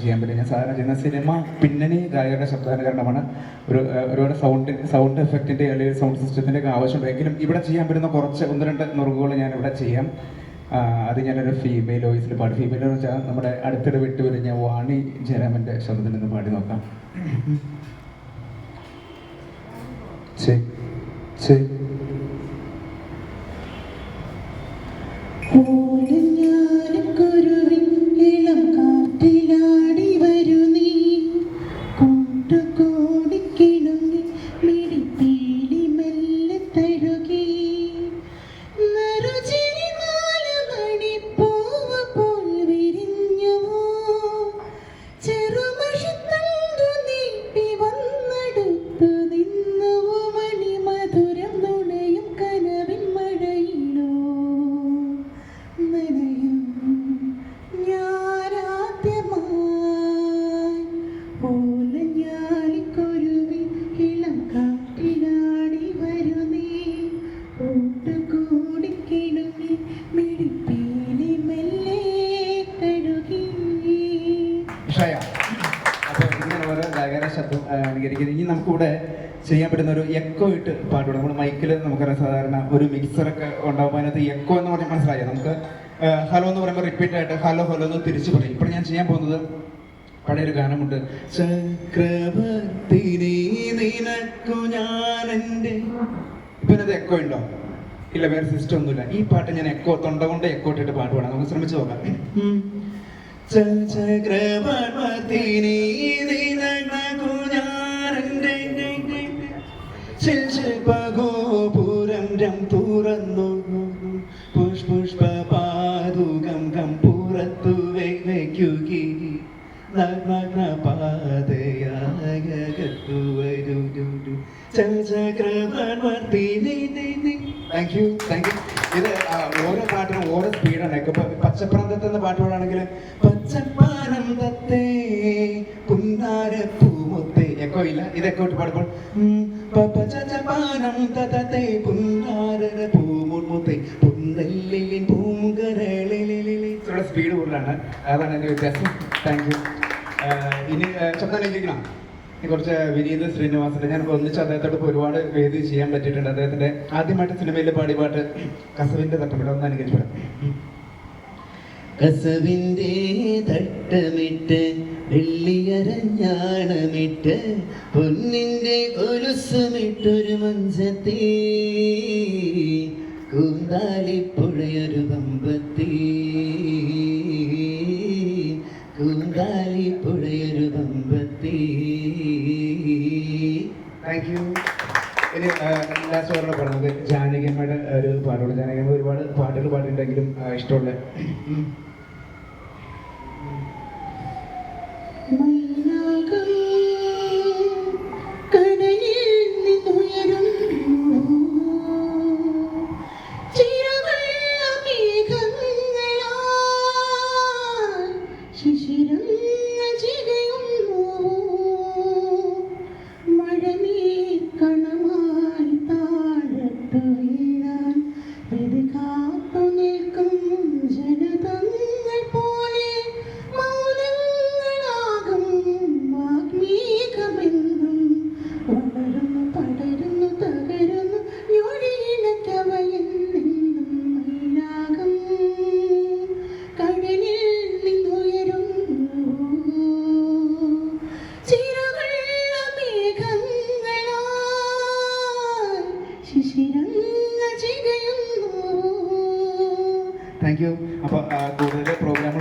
ചെയ്യാൻ പറ്റും ഞാൻ സാധാരണ ചെയ്യുന്ന സിനിമ പിന്നണി ഗായകരുടെ ശബ്ദാനുകരണമാണ് ഒരു ഒരുപാട് സൗണ്ട് സൗണ്ട് എഫക്റ്റിന്റെ അല്ലെങ്കിൽ സൗണ്ട് സിസ്റ്റത്തിന്റെ ഒക്കെ ആവശ്യമുണ്ടെങ്കിലും ഇവിടെ ചെയ്യാൻ പറ്റുന്ന കുറച്ച് ഒന്ന് രണ്ട് നുറുകുകൾ ഞാൻ ഇവിടെ ചെയ്യാം. അത് ഞാനൊരു ഫീമെയിൽ വോയിസിൽ പാടും. ഫീമെയിൽ എന്ന് വെച്ചാൽ നമ്മുടെ അടുത്തിടെ വിട്ടു വരുന്ന വാണി ജയരാമന്റെ ശബ്ദത്തിൽ നിന്ന് പാടി നോക്കാം. ഓടിഞ്ഞാലക്കുരുവിൻ ഷയ അപ്പോൾ ഇങ്ങനെ ഓരോ ഗായകര ശബ്ദം അനുകരിക്കുന്നത് ഇനി നമുക്കിവിടെ ചെയ്യാൻ പറ്റുന്ന ഒരു എക്കോ ഇട്ട് പാട്ടുകൂടെ നമ്മൾ മൈക്കിൽ നമുക്കറിയാം സാധാരണ ഒരു മിക്സറൊക്കെ ഉണ്ടാകുമ്പോൾ അതിനകത്ത് എക്കോ എന്ന് പറഞ്ഞാൽ മനസ്സിലായി? നമുക്ക് ഹലോ എന്ന് പറയുമ്പോൾ റിപ്പീറ്റ് ആയിട്ട് ഹലോ ഹലോ എന്ന് തിരിച്ചു പറയും. ഇപ്പോൾ ഞാൻ ചെയ്യാൻ പോകുന്നത് പഴയൊരു ഗാനമുണ്ട്. ചക്രവർത്തിനി നിനക്കു ഞാൻ എന്റെ ഇപ്പം എക്കോ ഉണ്ടോ? ഇല്ല വേറെ സിസ്റ്റം ഒന്നുമില്ല. ഈ പാട്ട് ഞാൻ എക്കോ തൊണ്ട കൊണ്ട് എക്കോ പാട്ട് പാടാം നമുക്ക് ശ്രമിച്ചു നോക്കാം ചക്രവർത്തിനി നിനക്കു ഞാൻ എന്റെ ശിൽപഗോപുരം രം തുറന്നു. പുഷ് പുഷ്പ പാതുകം കം പുറത്തു വയ്ക്കുകി. നഗ്ന പാതയാകത്തു വരൂ ചക്രവർത്തിനി താങ്ക് യു താങ്ക് യു ഇത് ഓരോ പാട്ടിനും ഓരോ സ്പീഡാണ് ഇപ്പൊ പച്ചപ്രാന്തത്ത് എന്ന പാട്ട് പാടാണെങ്കിൽ പൂമുത്തെ എക്കോ ഇല്ല? ഇത് എക്കോ ഇട്ട് പാടുമ്പോൾ ഉം, പ- പച്ചപ്പാനന്ദത്തെ പുന്നാര പൂമുത്തെ പുന്നല്ലിൻ പൂങ്കരളിലെ സ്പീഡ് കൂടുതലാണ്. അതാണ് എന്റെ വ്യത്യാസം. താങ്ക് യു ഇനി ശബ്ദം കുറച്ച് വിനീത് ശ്രീനിവാസന്റെ ഞാൻ ഒന്നിച്ച് അദ്ദേഹത്തോടൊപ്പം ഒരുപാട് വേദി ചെയ്യാൻ പറ്റിയിട്ടുണ്ട്. അദ്ദേഹത്തിന്റെ ആദ്യമായിട്ട് സിനിമയിൽ പാടി പാട്ട് കസവിന്റെ തട്ടമിട ഒന്ന് അനുകരിച്ചു കസവിന്റെ തട്ടമിട്ട് വെള്ളിയരഞ്ഞാണമിട്ട് പൊന്നിന്റെ ഒലുസമിട്ടൊരു മഞ്ചത്തി. കൂന്താലിപ്പുഴയൊരു പമ്പത്തി. കൂന്താലിപ്പുഴയൊരു പമ്പത്തി. താങ്ക് യു ലാസ്റ്റ് പറഞ്ഞത് ജാനകിയമ്മയുടെ ഒരു പാട്ടുള്ള ജാനകിയമ്മ ഒരുപാട് പാട്ടുകൾ പാടിയിട്ടുണ്ടെങ്കിലും ഇഷ്ടമുള്ള താങ്ക് യു അപ്പോൾ കൂടുതൽ പ്രോഗ്രാമുകൾ